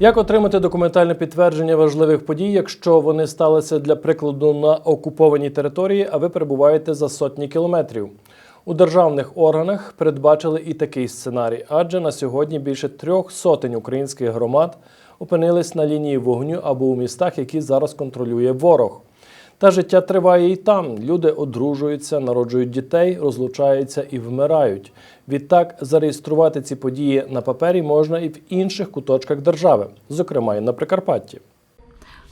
Як отримати документальне підтвердження важливих подій, якщо вони сталися для прикладу на окупованій території, а ви перебуваєте за сотні кілометрів? У державних органах передбачили і такий сценарій, адже на сьогодні більше трьох сотень українських громад опинились на лінії вогню або у містах, які зараз контролює ворог. Та життя триває і там. Люди одружуються, народжують дітей, розлучаються і вмирають. Відтак зареєструвати ці події на папері можна і в інших куточках держави, зокрема і на Прикарпатті.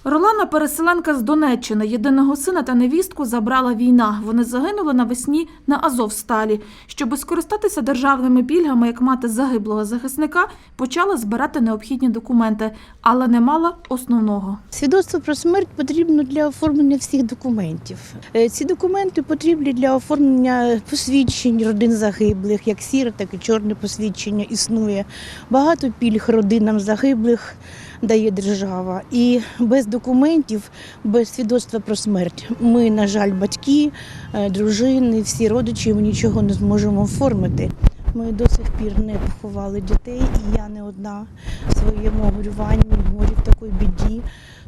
Ролана переселенка з Донеччини. Єдиного сина та невістку забрала війна. Вони загинули навесні на Азовсталі. Щоби скористатися державними пільгами, як мати загиблого захисника, почала збирати необхідні документи, але не мала основного. Свідоцтво про смерть потрібно для оформлення всіх документів. Е, Ці документи потрібні для оформлення посвідчень родин загиблих, як сіре, так і чорне посвідчення існує. Багато пільг родинам загиблих дає держава. І без документів, без свідоцтва про смерть ми, на жаль, батьки, е, дружини, всі родичі ми нічого не зможемо оформити. Ми до сих пір не поховали дітей, і я не одна в своєму горюванні, горі в такій біді,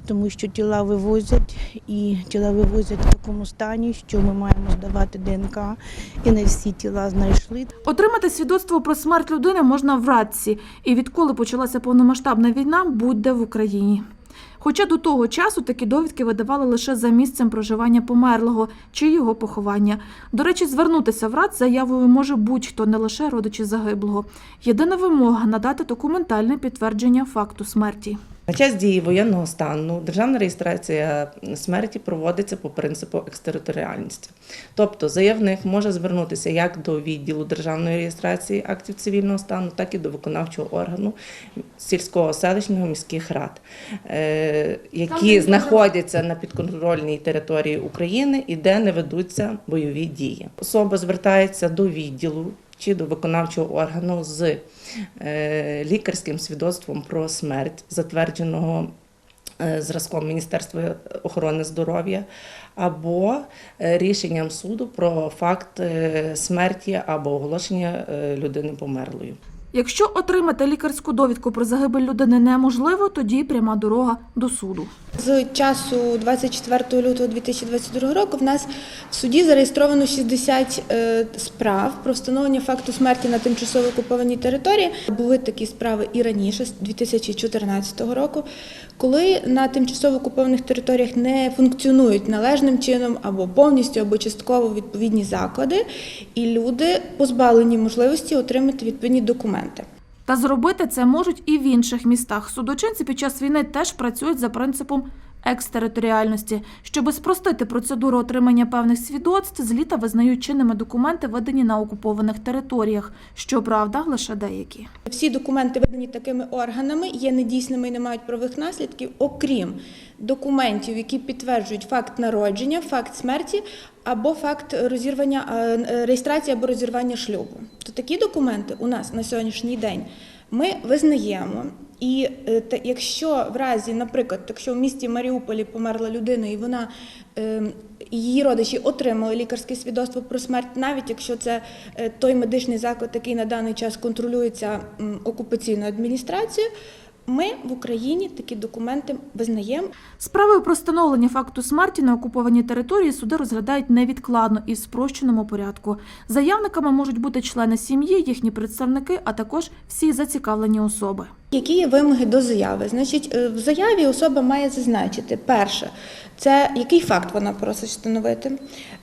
тому що тіла вивозять і тіла вивозять в такому стані, що ми маємо здавати ДНК, і не всі тіла знайшли. Отримати свідоцтво про смерть людини можна в Радці, і відколи почалася повномасштабна війна, будь-де в Україні. Хоча до того часу такі довідки видавали лише за місцем проживання померлого чи його поховання. До речі, звернутися в РАД заявою може будь-хто, не лише родичі загиблого. Єдина вимога надати документальне підтвердження факту смерті. На час дії воєнного стану державна реєстрація смерті проводиться по принципу екстериторіальності. Тобто заявник може звернутися як до відділу державної реєстрації актів цивільного стану, так і до виконавчого органу сільського селищного міських рад, е, які знаходяться на підконтрольній території України і де не ведуться бойові дії. Особа звертається до відділу чи до виконавчого органу з е, лікарським свідоцтвом про смерть, затвердженого е, зразком Міністерства охорони здоров'я, або е, рішенням суду про факт смерті або оголошення людини померлою. Якщо отримати лікарську довідку про загибель людини неможливо, тоді пряма дорога до суду. З часу 24 лютого 2022 року в нас в суді зареєстровано 60 е, справ про встановлення факту смерті на тимчасово окупованій території. Були такі справи і раніше, з 2014 року, коли на тимчасово окупованих територіях не функціонують належним чином або повністю, або частково відповідні заклади, і люди позбавлені можливості отримати відповідні документи. Та зробити це можуть і в інших містах. Судочинці під час війни теж працюють за принципом екстериторіальності. Щоби спростити процедуру отримання певних свідоцтв, з літа визнають чинними документи, видані на окупованих територіях. Щоправда, лише деякі. Всі документи, видані такими органами, є недійсними і не мають правових наслідків, окрім документів, які підтверджують факт народження, факт смерті або факт розірвання е, е, реєстрації або розірвання шлюбу. То такі документи у нас на сьогоднішній день ми визнаємо. І е, якщо в разі, наприклад, якщо в місті Маріуполі померла людина, і вона е, її родичі отримали лікарське свідоцтво про смерть, навіть якщо це той медичний заклад, який на даний час контролюється окупаційною адміністрацією, ми в Україні такі документи визнаємо Справою про встановлення факту смерті на окупованій території суди розглядають невідкладно і в спрощеному порядку. Заявниками можуть бути члени сім'ї, їхні представники, а також всі зацікавлені особи. Які є вимоги до заяви? Значить, е, в заяві особа має зазначити перше, це який факт вона просить встановити.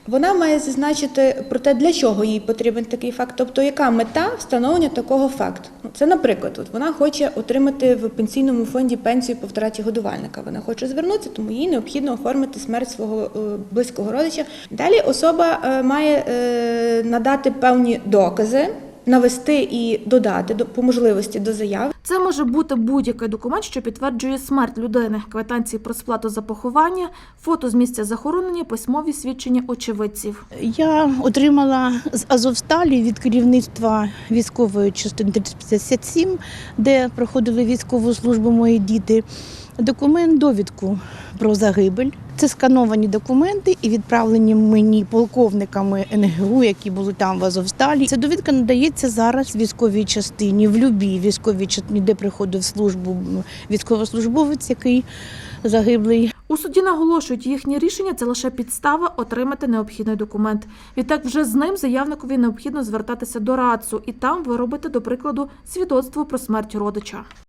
Вона має зазначити про те, для чого їй потрібен такий факт, тобто яка мета встановлення такого факту. Ну, Це, наприклад, от вона хоче отримати в пенсійному фонді пенсію по втраті годувальника. Вона хоче звернутися, тому їй необхідно оформити смерть свого е, близького родича. Далі особа е, має надати певні докази. Навести і додати по можливості до заяви. Це може бути будь-який документ, що підтверджує смерть людини, квитанції про сплату за поховання, фото з місця захоронення, письмові свідчення очевидців. Я отримала з Азовсталі від керівництва військової частини 357, де проходили військову службу мої діти. Документ довідку про загибель. Це скановані документи і відправлені мені полковниками НГУ, які були там в Азовсталі. Ця довідка надається зараз військовій частині, в любій військовій частині ніде приходив службу військовослужбовець, який загиблий. У суді наголошують, їхнє рішення це лише підстава отримати необхідний документ. Відтак, вже з ним заявникові необхідно звертатися до РАЦУ і там виробити, до прикладу, свідоцтво про смерть родича.